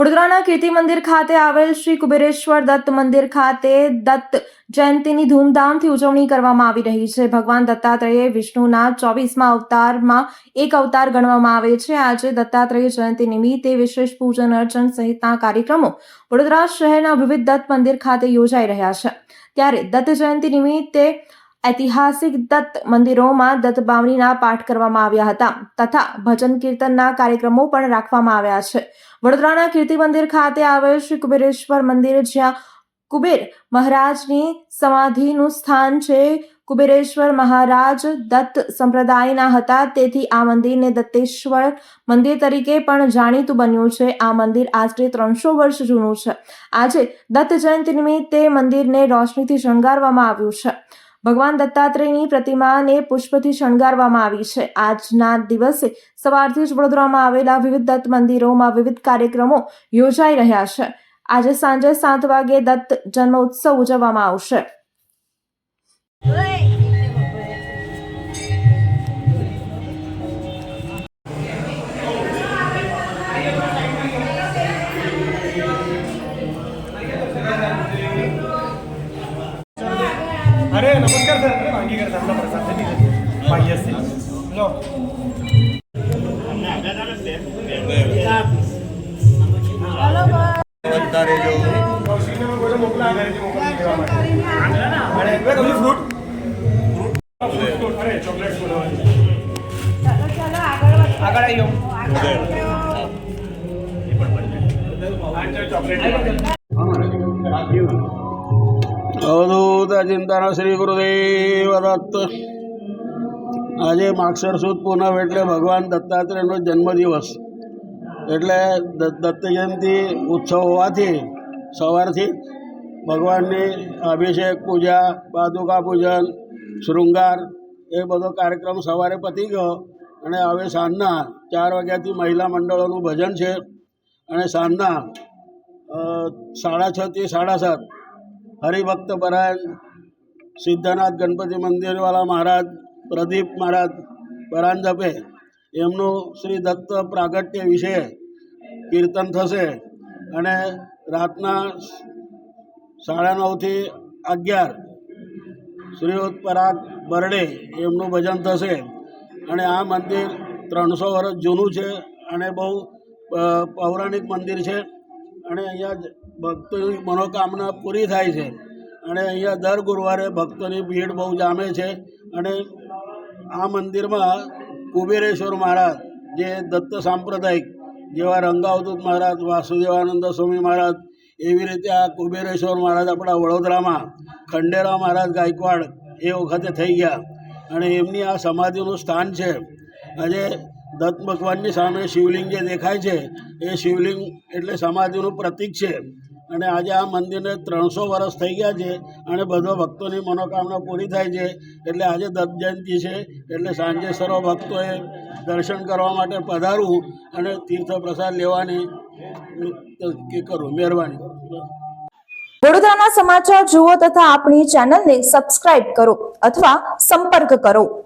વડોદરાના કીર્તિ મંદિર ખાતે આવેલ શ્રી કુબેરેશ્વર દત્ત મંદિર ખાતે દત્ત જયંતિની ધૂમધામથી ઉજવણી કરવામાં આવી રહી છે. ભગવાન દત્તાત્રેય વિષ્ણુના ચોવીસમાં અવતારમાં એક અવતાર ગણવામાં આવે છે. આજે દત્તાત્રેય જયંતિ નિમિત્તે વિશેષ પૂજન અર્ચન સહિતના કાર્યક્રમો વડોદરા શહેરના વિવિધ દત્ત મંદિર ખાતે યોજાઈ રહ્યા છે. ત્યારે દત્ત જયંતિ નિમિત્તે ઐતિહાસિક દત્ત મંદિરોમાં દત્ત બાવણીના પાઠ કરવામાં આવ્યા હતા તથા ભજન કીર્તનના કાર્યક્રમો પણ રાખવામાં આવ્યા છે. વડોદરાના કીર્તિ મંદિર ખાતે આવેલ શ્રી કુબેરેશ્વર મંદિર જ્યાં કુબેર મહારાજની સમાધિનું સ્થાન છે. કુબેરેશ્વર મહારાજ દત્ત સંપ્રદાયના હતા તેથી આ મંદિરને દત્તેશ્વર મંદિર તરીકે પણ જાણીતું બન્યું છે. આ મંદિર આશરે ત્રણસો વર્ષ જૂનું છે. આજે દત્ત જયંતિ નિમિત્તે મંદિરને રોશનીથી શણગારવામાં આવ્યું છે. ભગવાન દત્તાત્રેયની પ્રતિમાને પુષ્પથી શણગારવામાં આવી છે. આજના દિવસે સવારથી જ વડોદરામાં આવેલા વિવિધ દત્ત મંદિરોમાં વિવિધ કાર્યક્રમો યોજાઈ રહ્યા છે. આજે સાંજે સાત વાગે દત્ત જન્મ ઉત્સવ ઉજવવામાં આવશે. अरे नमस्कार सर अरे वांगी करता आपला प्रसाद साठी पाहिजे असतील लो વધારે જો કૌશિકને પણ બોલો મોકલા ઘરેથી મોકલી દેવા માટે અને બે તમને ફ્રૂટ ફ્રૂટ ફ્રૂટ અરે ચોકલેટ ચિંતન શ્રી ગુરુદેવ દત્ત. આજે માક્ષર સુદ પૂનમ એટલે ભગવાન દત્તાત્રેયનો જન્મદિવસ. એટલે દત્ત જયંતિ ઉત્સવ હોવાથી સવારથી ભગવાનની અભિષેક, પૂજા, પાદુકા પૂજન, શૃંગાર એ બધો કાર્યક્રમ સવારે પતી ગયો અને હવે સાંજના ચાર વાગ્યાથી મહિલા મંડળોનું ભજન છે અને સાંજના સાડા છથી સાડા સાત હરિભક્ત પરાયણ સિદ્ધનાથ ગણપતિ મંદિરવાળા મહારાજ, પ્રદીપ મહારાજ પરાંજપે એમનું શ્રી દત્ત પ્રાગટ્ય વિશે કીર્તન થશે અને રાતના સાડા નવથી અગિયાર શ્રીયુત પરાગ બરડે એમનું ભજન થશે. અને આ મંદિર ત્રણસો વર્ષ જૂનું છે અને બહુ પૌરાણિક મંદિર છે. અને અહીંયા ભક્તોની મનોકામના પૂરી થાય છે. અને અહીંયા દર ગુરુવારે ભક્તોની ભીડ બહુ જામે છે. અને આ મંદિરમાં કુબેરેશ્વર મહારાજ, જે દત્ત સાંપ્રદાયિક, જેવા રંગાવધૂત મહારાજ, વાસુદેવાનંદ સ્વામી મહારાજ, એવી રીતે આ કુબેરેશ્વર મહારાજ આપણા વડોદરામાં, ખંડેરા મહારાજ ગાયકવાડ એ વખતે થઈ ગયા. અને એમની આ સમાધિનું સ્થાન છે. આજે દત્ત ભગવાનની સામે શિવલિંગ જે દેખાય છે, એ શિવલિંગ એટલે સમાધિનું પ્રતીક છે. અને આજે આ મંદિરને ત્રણસો વર્ષ થઈ ગયા છે અને બધા ભક્તોની મનોકામના પૂરી થાય છે. એટલે આજે દત્ત જયંતિ છે, એટલે સાંજે સર્વ ભક્તોએ દર્શન કરવા માટે પધારવું અને તીર્થ પ્રસાદ લેવાની કરું મહેરબાની વડોદરાના સમાચાર જુઓ તથા આપણી ચેનલને સબસ્ક્રાઇબ કરો અથવા સંપર્ક કરો.